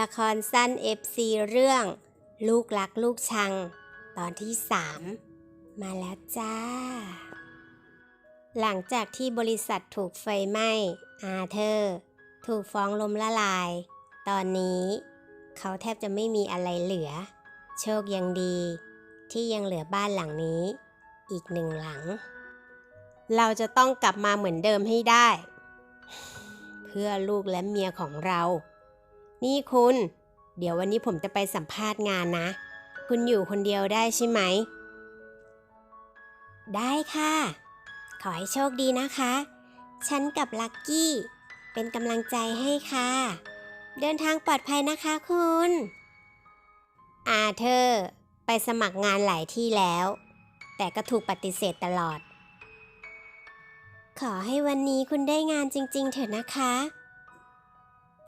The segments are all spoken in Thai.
ละครสั้น FC เรื่อง ลูกรักลูกชัง ตอนที่ 3 มาแล้วจ้า หลังจากที่บริษัทถูกไฟไหม้อาเธอร์ถูกฟ้องล้มละลาย ตอนนี้ เขาแทบจะไม่มีอะไรเหลือ โชคยังดี ที่ยังเหลือบ้านหลังนี้ อีกหนึ่งหลัง เราจะต้องกลับมาเหมือนเดิมให้ได้ เพื่อลูกและเมียของเรา นี่คุณ เดี๋ยววันนี้ผมจะไปสัมภาษณ์งานนะ คุณอยู่คนเดียวได้ใช่ไหม ได้ค่ะ ขอให้โชคดีนะคะ ฉันกับลักกี้ เป็นกำลังใจให้ค่ะ เดินทางปลอดภัยนะคะคุณ อาเธอร์ไปสมัครงานหลายที่แล้ว แต่ก็ถูกปฏิเสธตลอด ขอให้วันนี้คุณได้งานจริง ๆ เถอะนะคะ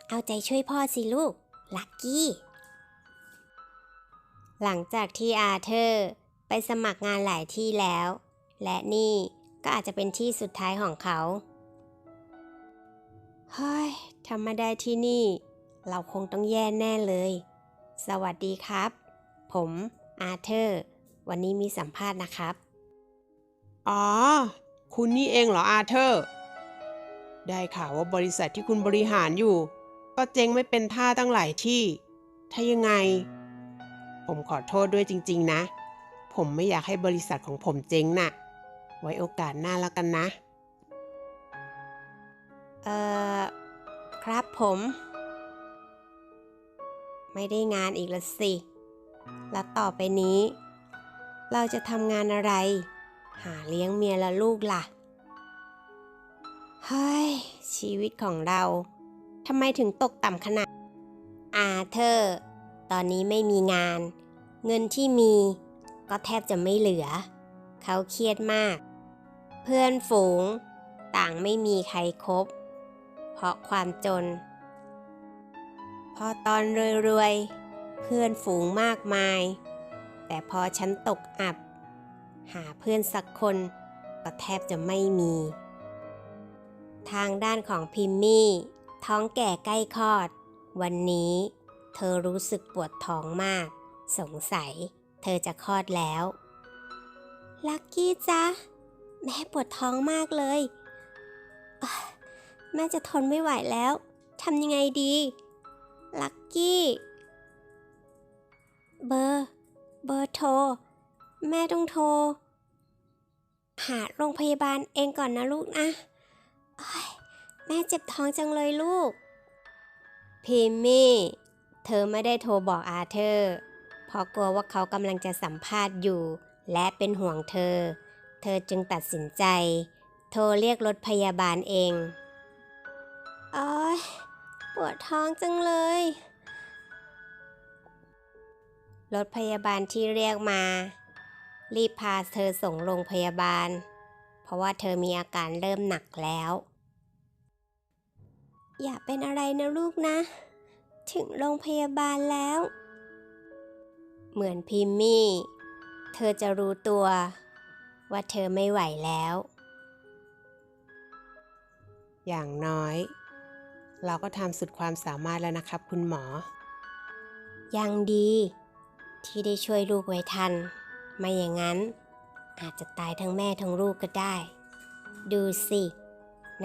เอาใจช่วยพ่อสิลูก ลักกี้ หลังจากที่อาเธอร์ไปสมัครงานหลายที่แล้ว และนี่ก็อาจจะเป็นที่สุดท้ายของเขา เฮ้ยทำมาได้ที่นี่ เราคงต้องแย่แน่เลย สวัสดีครับ ผมอาเธอร์ วันนี้มีสัมภาษณ์นะครับ อ๋อ คุณนี่เองเหรออาเธอร์ ได้ข่าวว่าบริษัทที่คุณบริหารอยู่ ก็เจ๊งไม่เป็นท่าตั้งหลายที่ ถ้ายังไง ผมขอโทษด้วยจริง ๆ นะ ผมไม่อยากให้บริษัทของผมเจ๊งน่ะ ไว้โอกาสหน้าแล้วกันนะ เอ่อ ครับผม ไม่ได้งานอีกละสิ แล้วต่อไปนี้ เราจะทำงานอะไร หาเลี้ยงเมียและลูกล่ะ เฮ้ย ชีวิตของเรา ทำไมถึงตกต่ำขนาด อาเธอร์ ตอนนี้ไม่มีงาน เงินที่มีก็แทบจะไม่เหลือ เขาเครียดมาก เพื่อนฝูง ต่างไม่มีใครครบ เพราะความจน พอตอนรวยๆ เพื่อนฝูงมากมาย แต่พอฉันตกอับ หาเพื่อนสักคนก็แทบจะไม่มี ทางด้านของพิมมี่ ท้องแก่ใกล้คลอด วันนี้ เธอรู้สึกปวดท้องมาก สงสัย เธอจะคลอดแล้ว ลักกี้จ๊ะแม่ปวดท้องมากเลย แม่จะทนไม่ไหวแล้วทำยังไงดี ลักกี้ เบอร์ เบอร์โทร แม่ต้องโทร หาโรงพยาบาลเองก่อนนะลูกนะ แม่เจ็บท้องจังเลยลูก พิมมี่ เธอไม่ได้โทรบอกอาเธอร์เพราะกลัวว่าเขากำลังจะสัมภาษณ์อยู่ และเป็นห่วงเธอ เธอจึงตัดสินใจ โทรเรียกรถพยาบาลเองโอ้ยปวดท้องจังเลย รถพยาบาลที่เรียกมา รีบพาเธอส่งโรงพยาบาล เพราะว่าเธอมีอาการเริ่มหนักแล้ว อย่าเป็นอะไรนะลูกนะ ถึงโรงพยาบาลแล้ว เหมือนพิมมี่ เธอจะรู้ตัว ว่าเธอไม่ไหวแล้ว อย่างน้อย เราก็ทำสุดความสามารถแล้วนะครับคุณหมอ ยังดี ที่ได้ช่วยลูกไว้ทัน ไม่อย่างนั้น อาจจะตายทั้งแม่ทั้งลูกก็ได้ ดูสิ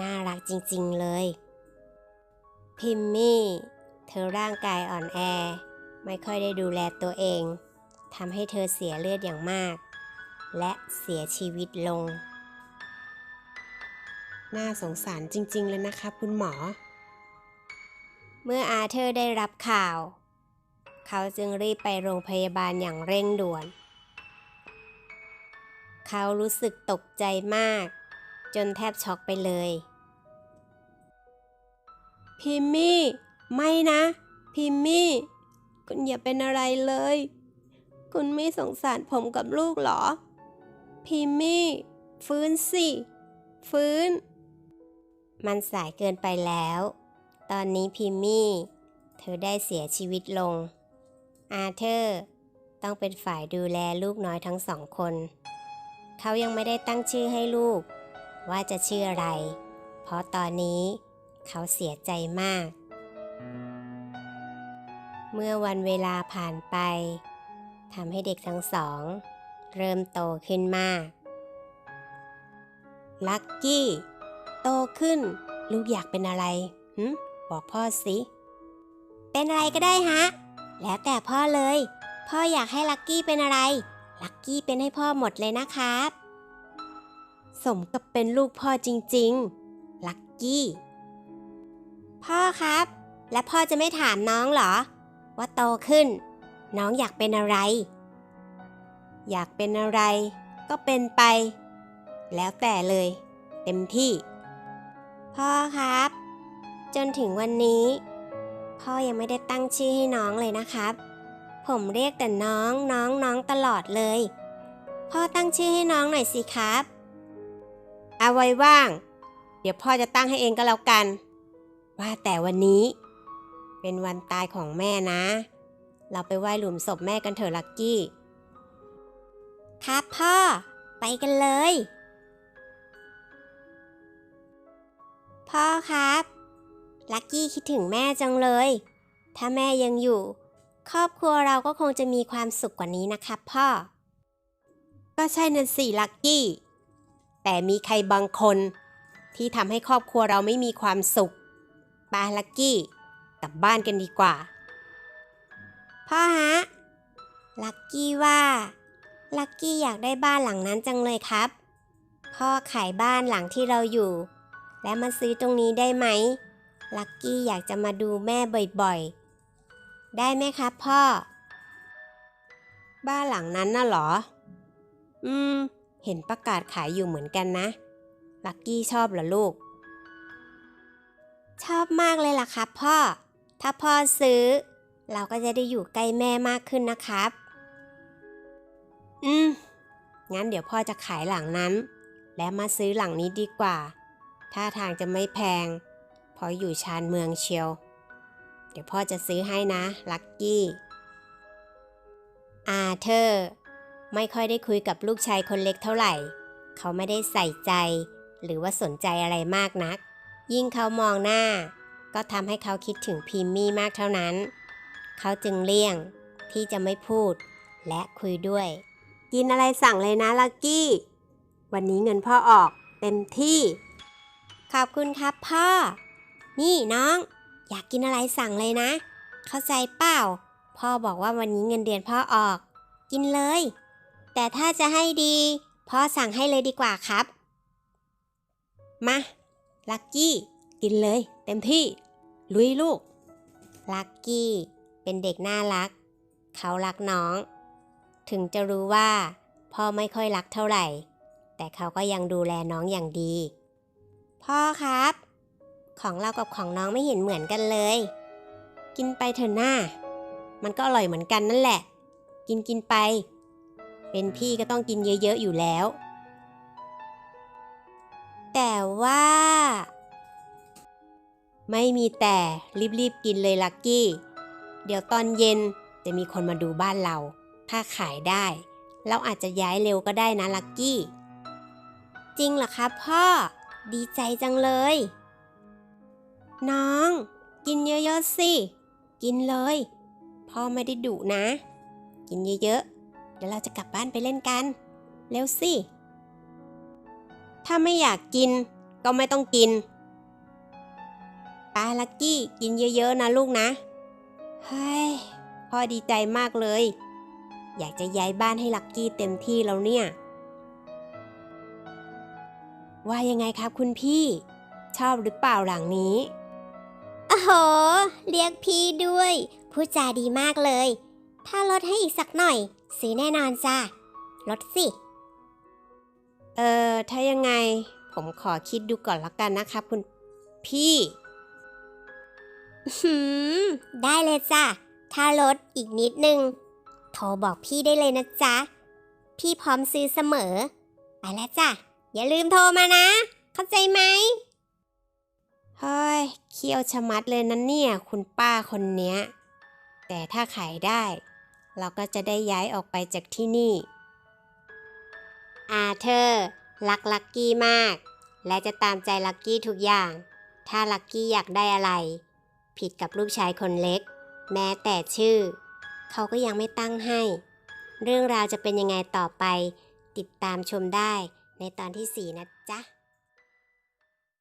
น่ารักจริง ๆ เลย พิมมี่ เธอร่างกายอ่อนแอ ไม่ค่อยได้ดูแลตัวเองทำให้เธอเสียเลือดอย่างมาก และเสียชีวิตลง น่าสงสารจริง ๆ เลยนะครับคุณหมอ เมื่ออาเธอร์ได้รับข่าว เขาจึงรีบไปโรงพยาบาลอย่างเร่งด่วน เขารู้สึกตกใจมาก จนแทบช็อกไปเลย พิมมี่ ไม่นะ พิมมี่ คุณอย่าเป็นอะไรเลย คุณไม่สงสารผมกับลูกเหรอ พิมมี่ ฟื้นสิ ฟื้น มันสายเกินไปแล้ว ตอนนี้พิมมี่ เธอได้เสียชีวิตลง อาเธอร์ต้องเป็นฝ่ายดูแลลูกน้อยทั้งสองคน เขายังไม่ได้ตั้งชื่อให้ลูก ว่าจะชื่ออะไร เพราะตอนนี้ เขาเสียใจมาก เมื่อวันเวลาผ่านไปทำให้เด็กทั้งสอง เริ่มโตขึ้นมาก ลักกี้ โตขึ้น ลูกอยากเป็นอะไรหึบอกพ่อสิ เป็นอะไรก็ได้ฮะ แล้วแต่พ่อเลย พ่ออยากให้ลักกี้เป็นอะไร ลักกี้เป็นให้พ่อหมดเลยนะครับ สมกับเป็นลูกพ่อจริง ๆ ลักกี้ พ่อครับ และพ่อจะไม่ถามน้องเหรอ ว่าโตขึ้น น้องอยากเป็นอะไร อยากเป็นอะไร ก็เป็นไป แล้วแต่เลย เต็มที่ พ่อครับ จนถึงวันนี้ พ่อยังไม่ได้ตั้งชื่อให้น้องเลยนะครับ ผมเรียกแต่น้องน้องน้องตลอดเลย พ่อตั้งชื่อให้น้องหน่อยสิครับ เอาไว้ว่าง เดี๋ยวพ่อจะตั้งให้เองก็แล้วกัน ว่าแต่วันนี้ เป็นวันตายของแม่นะ เราไปไหว้หลุมศพแม่กันเถอะลักกี้ ครับพ่อ ไปกันเลย พ่อครับ ลักกี้คิดถึงแม่จังเลย ถ้าแม่ยังอยู่ ครอบครัวเราก็คงจะมีความสุขกว่านี้นะครับพ่อ ก็ใช่นั่นสิลักกี้ แต่มีใครบางคนที่ทำให้ครอบครัวเราไม่มีความสุข ปาลักกี้ กลับบ้านกันดีกว่า พ่อฮะ ลักกี้ว่า ลักกี้อยากได้บ้านหลังนั้นจังเลยครับ พ่อขายบ้านหลังที่เราอยู่ และมาซื้อตรงนี้ได้ไหม ลักกี้อยากจะมาดูแม่บ่อยๆ ได้ไหมครับพ่อ บ้านหลังนั้นน่ะเหรอ อืม เห็นประกาศขายอยู่เหมือนกันนะ ลักกี้ชอบเหรอลูก ชอบมากเลยล่ะครับพ่อ ถ้าพ่อซื้อ เราก็จะได้อยู่ใกล้แม่มากขึ้นนะครับ อืม งั้นเดี๋ยวพ่อจะขายหลังนั้น และมาซื้อหลังนี้ดีกว่าท่าทางจะไม่แพง เพราะอยู่ชานเมืองเชียว เดี๋ยวพ่อจะซื้อให้นะ ลักกี้ อาเธอร์ไม่ค่อยได้คุยกับลูกชายคนเล็กเท่าไหร่ เขาไม่ได้ใส่ใจ หรือว่าสนใจอะไรมากนัก ยิ่งเขามองหน้า ก็ทำให้เขาคิดถึงพิมมี่มากเท่านั้น เขาจึงเลี่ยงที่จะไม่พูดและคุยด้วย กินอะไรสั่งเลยนะลักกี้ วันนี้เงินพ่อออกเต็มที่ ขอบคุณครับพ่อ นี่น้อง อยากกินอะไรสั่งเลยนะ เข้าใจเปล่า พ่อบอกว่าวันนี้เงินเดือนพ่อออก กินเลย แต่ถ้าจะให้ดี พ่อสั่งให้เลยดีกว่าครับ มา ลักกี้ กินเลย เต็มที่ ลุยลูก ลักกี้ เป็นเด็กน่ารัก เขารักน้อง ถึงจะรู้ว่า พ่อไม่ค่อยรักเท่าไหร่ แต่เขาก็ยังดูแลน้องอย่างดี พ่อครับ ของเรากับของน้องไม่เห็นเหมือนกันเลย กินไปเถอะหน้า มันก็อร่อยเหมือนกันนั่นแหละ กินกินไป เป็นพี่ก็ต้องกินเยอะๆอยู่แล้ว แต่ว่า ไม่มีแต่รีบๆกินเลยลักกี้ เดี๋ยวตอนเย็นจะมีคนมาดูบ้านเรา ถ้าขายได้ เราอาจจะย้ายเร็วก็ได้นะลักกี้ จริงเหรอครับพ่อ ดีใจจังเลย น้อง กินเยอะๆสิ กินเลย พ่อไม่ได้ดุนะ กินเยอะๆ เดี๋ยวเราจะกลับบ้านไปเล่นกัน เร็วสิ ถ้าไม่อยากกิน ก็ไม่ต้องกินปาลักกี้กินเยอะๆนะลูกนะเฮ้ยพ่อดีใจมากเลย อยากจะย้ายบ้านให้ลักกี้เต็มที่แล้วเนี่ย ว่ายังไงครับคุณพี่ ชอบหรือเปล่าหลังนี้โอ้โห เรียกพี่ด้วยพูดจาดีมากเลย ถ้าลดให้อีกสักหน่อย ซื้อแน่นอนจ้ะลดสิ เออถ้ายังไงผมขอคิดดูก่อนละกันนะครับคุณพี่หืมได้เลยจ้ะ ถ้าลดอีกนิดนึง โทรบอกพี่ได้เลยนะจ๊ะ พี่พร้อมซื้อเสมอ ไปแล้วจ้ะ อย่าลืมโทรมานะ เข้าใจไหมเฮ้ยเคี้ยวชะมัดเลยนะเนี่ย คุณป้าคนเนี้ย แต่ถ้าขายได้ เราก็จะได้ย้ายออกไปจากที่นี่ อาเธอร์รักลักกี้มาก และจะตามใจลักกี้ทุกอย่าง ถ้าลักกี้อยากได้อะไร ผิดกับลูกชายคนเล็ก แม้แต่ชื่อ เขาก็ยังไม่ตั้งให้ เรื่องราวจะเป็นยังไงต่อไป ติดตามชมได้ในตอนที่ 4 นะจ๊ะ